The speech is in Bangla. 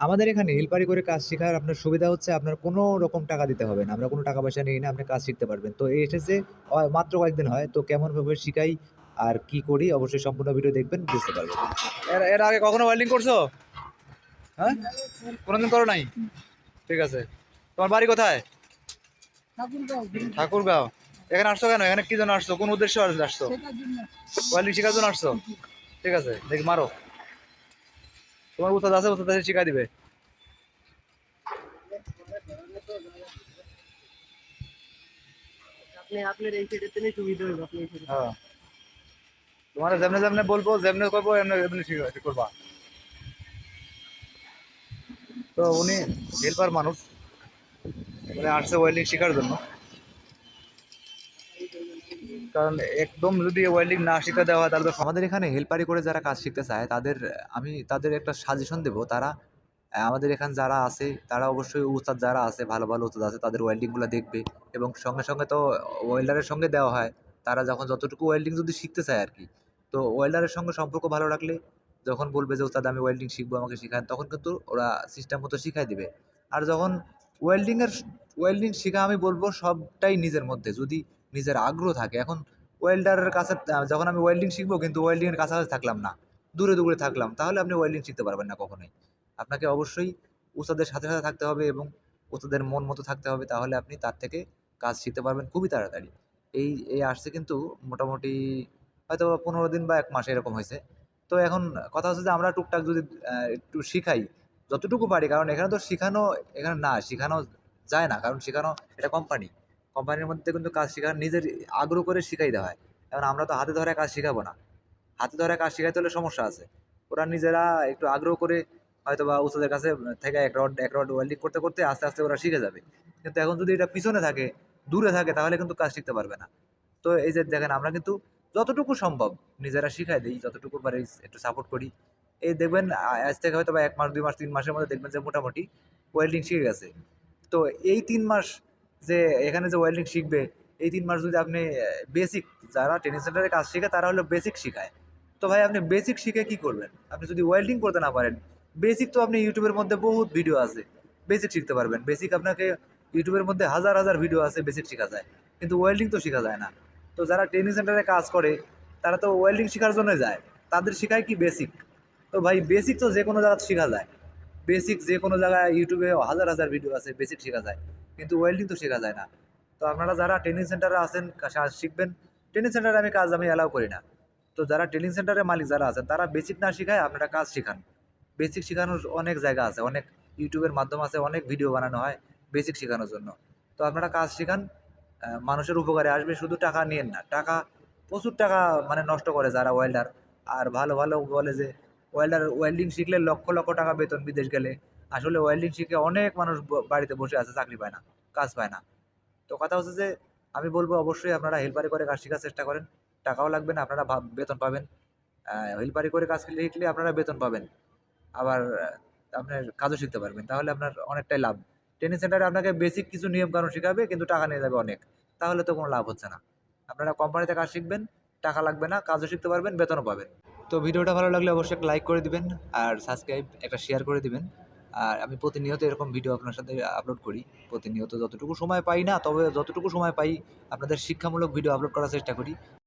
আমাদের এখানে হেল্পারি করে কাজ শেখার আপনার সুবিধা হচ্ছে আপনার কোনো রকম টাকা দিতে হবে না। আমরা কোনো টাকা পয়সা নেই না, আপনি কাজ শিখতে পারবেন। তো এই এসেছে মাত্র কয়েকদিন হয়। তো কেমনভাবে শিখাই আর কি করি অবশ্যই সম্পূর্ণ ভিডিও দেখবেন বুঝতে পারবেন। এর এর আগে কখনো ওয়েল্ডিং করছ? হ্যাঁ? কোনোদিন করো নাই? ঠিক আছে। তোমার বাড়ি কোথায়? ঠাকুরগাঁও। এখানে আসছো কেন? এখানে কি জন্য আসছো? কোন উদ্দেশ্য আসছো? ওয়েল্ডিং শেখার জন্য আসছো? ঠিক আছে দেখি মারো। তোমার উস্তাদ আছে উস্তাদ আছে শিখা দিবে। হ্যাঁ। তোমার যেমনে যেমনে বলব যেমনে করব এমনি এমনি ঠিক করবা। তো উনি হেল্পার মানুষ। উনি আসছে ওয়েল্ডিং শেখার জন্য। কারণ একদম যদি ওয়েল্ডিং না শিখা দেওয়া তাহলে তো আমাদের এখানে হেল্পারি করে যারা কাজ শিখতে চায়, তাদের, আমি তাদের একটা সাজেশন দেব। তারা আমাদের এখানে যারা আছে, তারা অবশ্যই উস্তাদ যারা আছে, ভালো ভালো উস্তাদ আছে, তাদের ওয়েল্ডিংগুলো দেখবে। এবং সঙ্গে সঙ্গে তো ওয়েল্ডারের সঙ্গে দেওয়া হয়। তারা যখন যতটুকু ওয়েল্ডিং যদি শিখতে চায় আর কি। তো ওয়েল্ডারের সঙ্গে সম্পর্ক ভালো রাখলে, যখন বলবে যে, উস্তাদ, আমি ওয়েল্ডিং শিখব, আমাকে শেখান, তখন কিন্তু ওরা সিস্টেম মতো শিখাই দিবে। আর যখন ওয়েল্ডিংয়ের ওয়েল্ডিং শেখা আমি বলব, সবটাই নিজের মধ্যে। যদি নিজের আগ্রহ থাকে। এখন ওয়েল্ডারের কাছে, যখন আমি ওয়েল্ডিং শিখব কিন্তু ওয়েল্ডিংয়ের কাছাকাছি থাকলাম না, দূরে দূরে থাকলাম, তাহলে আপনি ওয়েল্ডিং শিখতে পারবেন না কখনোই। আপনাকে অবশ্যই উস্তাদের সাথে সাথে থাকতে হবে এবং উস্তাদের মন মতো থাকতে হবে, তাহলে আপনি তার থেকে কাজ শিখতে পারবেন খুবই তাড়াতাড়ি। এই এই আসছে কিন্তু মোটামুটি হয়তো পনেরো দিন বা এক মাস এরকম হয়েছে। তো এখন কথা হচ্ছে যে আমরা টুকটাক যদি একটু শিখাই, যতটুকু পারি, কারণ এখানে তো শেখানো এখানে না, শেখানো যায় না, কারণ শেখানো এটা কোম্পানি কোম্পানির মধ্যে কিন্তু কাজ শেখানো নিজের আগ্রহ করে শিখাই দেওয়া হয়। এখন আমরা তো হাতে ধরে কাজ শেখাবো না। হাতে ধরে কাজ শেখাইতে হলে সমস্যা আছে। ওরা নিজেরা একটু আগ্রহ করে হয়তো বা উস্তাদের কাছে থেকে এক রড এক রড ওয়েল্ডিং করতে করতে আস্তে আস্তে ওরা শিখে যাবে। কিন্তু এখন যদি এটা পিছনে থাকে, দূরে থাকে, তাহলে কিন্তু কাজ শিখতে পারবে না। তো এই যে দেখেন, আমরা কিন্তু যতটুকু সম্ভব নিজেরা শিখাই দিই, যতটুকু পারি একটু সাপোর্ট করি। এই দেখবেন, আজ থেকে হয়তো বা এক মাস, দুই মাস, তিন মাসের মধ্যে দেখবেন যে মোটামুটি ওয়েল্ডিং শিখে গেছে। তো এই তিন মাস যে এখানে যে ওয়েল্ডিং শিখবে, এই তিন মাস যদি আপনি বেসিক যারা ট্রেনিং সেন্টারে কাজ শেখে, তারা হলো বেসিক শেখায়। তো ভাই, আপনি বেসিক শিখে কি করবেন আপনি যদি ওয়েল্ডিং করতে না পারেন বেসিক তো আপনি ইউটিউবের মধ্যে বহুত ভিডিও আছে। বেসিক শিখতে পারবেন। বেসিক আপনাকে ইউটিউবের মধ্যে হাজার হাজার ভিডিও আছে বেসিক শেখা যায়। কিন্তু ওয়েল্ডিং তো শেখা যায় না। তো যারা ট্রেনিং সেন্টারে কাজ করে, তারা তো ওয়েল্ডিং শেখার জন্য যায়। তাদের শেখায় কি বেসিক তো ভাই বেসিক তো যে কোনো জায়গায় শেখা যায়। বেসিক যে কোনো জায়গায় ইউটিউবে হাজার হাজার ভিডিও আছে বেসিক শেখা যায়। কিন্তু ওয়েল্ডিং তো শেখা যায় না। তো আপনারা যারা ট্রেনিং সেন্টারে আছেন শিখবেন ট্রেনিং সেন্টারে আমি কাজ আমি অ্যালাউ করি না। তো যারা ট্রেনিং সেন্টারের মালিক যারা আছেন, তারা বেসিক না শেখায় আপনারা কাজ শেখান। বেসিক শেখানোর অনেক জায়গা আছে, অনেক ইউটিউবের মাধ্যম আছে, অনেক ভিডিও বানানো হয় বেসিক শেখানোর জন্য। তো আপনারা কাজ শেখান মানুষের উপকারে আসবে, শুধু টাকা নিয়েন না, টাকা, প্রচুর টাকা মানে নষ্ট করে যারা ওয়েল্ডার আর ভালো ভালো বলে যে ওয়েল্ডার ওয়েল্ডিং শিখলে লক্ষ লক্ষ টাকা বেতন বিদেশ গেলে আসলে ওয়েল্ডিং শিখে অনেক মানুষ বাড়িতে বসে আছে, চাকরি পায় না, কাজ পায় না। তো কথা হচ্ছে যে, আমি বলব অবশ্যই আপনারা হেল্পারি করে কাজ শেখার চেষ্টা করেন, টাকাও লাগবে না, আপনারা বেতন পাবেন। হেল্পারি করে কাজ শিখলে আপনারা বেতন পাবেন। আবার আপনার কাজও শিখতে পারবেন, তাহলে আপনার অনেকটাই লাভ। ট্রেনিং সেন্টারে আপনাকে বেসিক কিছু নিয়ম কানুন শেখাবে, কিন্তু টাকা নিয়ে যাবে অনেক। তাহলে তো কোনো লাভ হচ্ছে না। আপনারা কোম্পানিতে কাজ শিখবেন, টাকা লাগবে না, কাজও শিখতে পারবেন, বেতনও পাবেন। তো ভিডিওটা ভালো লাগলে অবশ্যই লাইক করে দিবেন, আর সাবস্ক্রাইব, একটা শেয়ার করে দিবেন। আর আমি প্রতিনিয়ত এরকম ভিডিও আপনার সাথে আপলোড করি। প্রতিনিয়ত যতটুকু সময় পাই না, তবে যতটুকু সময় পাই আপনাদের শিক্ষামূলক ভিডিও আপলোড করার চেষ্টা করি।